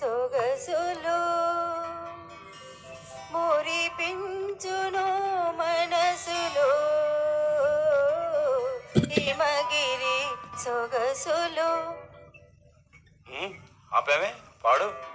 సొగసులు మురిపించును మనసులో. హిమగిరి సొగసులు. ఆపామే పాడు.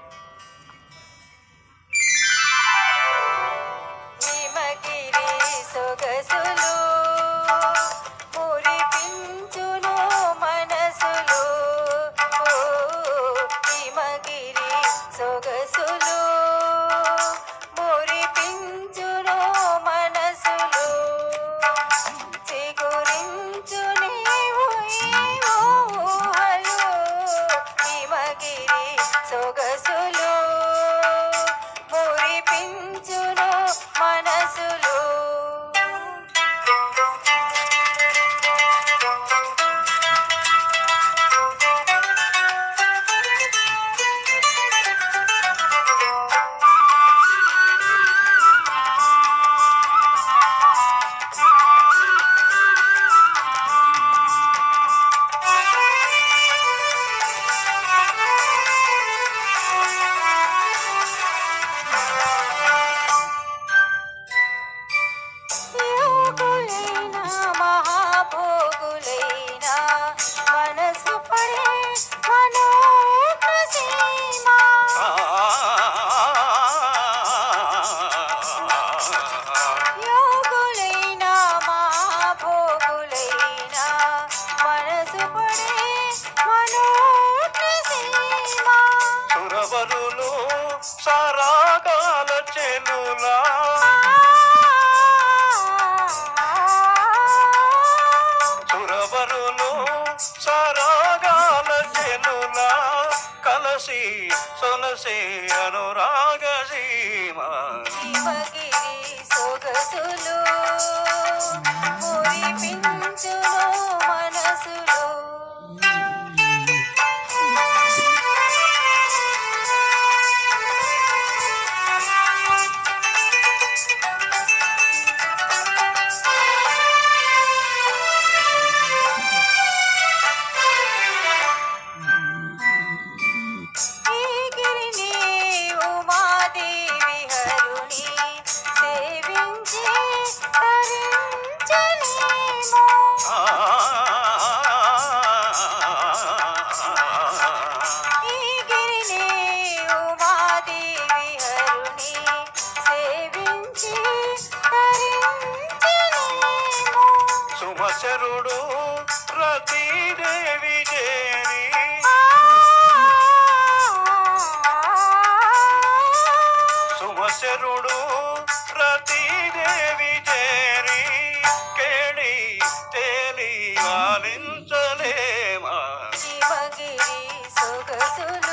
కలసి సొలసి అనురాగ సీమ శివగిరి సొగసులు శరుడు ప్రతిదేవి చేరి కేడి తేలి ఆలించలేమా? శివగిరి సొగసులు